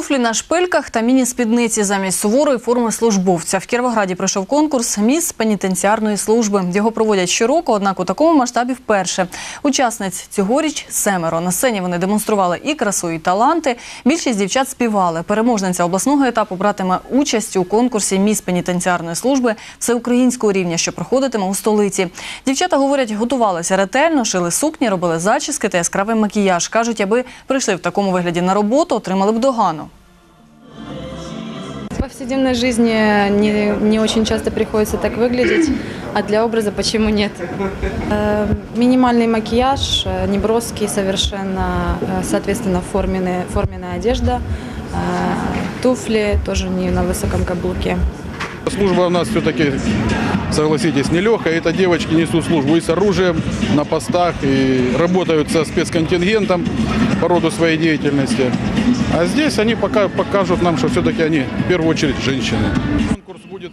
Туфлі на шпильках та міні-спідниці замість суворої форми службовця. В Кіровограді пройшов конкурс «Міс пенітенціарної служби». Його проводять щороку, однак у такому масштабі вперше. Учасниць цьогоріч семеро. На сцені вони демонстрували і красу, і таланти. Більшість дівчат співали. Переможниця обласного етапу братиме участь у конкурсі «Міс пенітенціарної служби» всеукраїнського рівня, що проходитиме у столиці. Дівчата говорять, готувалися ретельно, шили сукні, робили зачіски та яскравий макіяж. Кажуть, аби прийшли в такому вигляді на роботу, отримали б догану В повседневной жизни не, не очень часто приходится так выглядеть, а для образа почему нет? Э, Минимальный макияж, э, неброский совершенно, э, соответственно, форменная, форменная одежда, э, туфли тоже не на высоком каблуке. Служба у нас все-таки, согласитесь, нелегкая. Это девочки несут службу и с оружием на постах, и работают со спецконтингентом по роду своей деятельности. А здесь они пока покажут нам, что все-таки они в первую очередь женщины. Конкурс будет